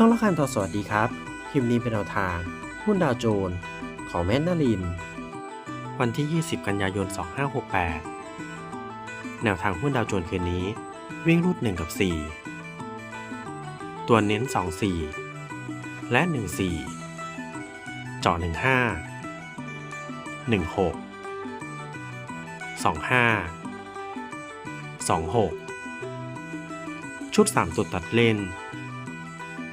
ช่องละคันทอสวัสดีครับ คลิปนี้เป็นแนวทาง หุ้นดาวโจนส์ของแมนนาริน วันที่ 20 กันยายน 2568 แนวทางหุ้นดาวโจนส์คืนนี้ วิ่งรูด 1 กับ 4 ตัวเน้น 2 4 และ 1 4จาะ15 16 25 26 ชุด3ตัวตัดเล่น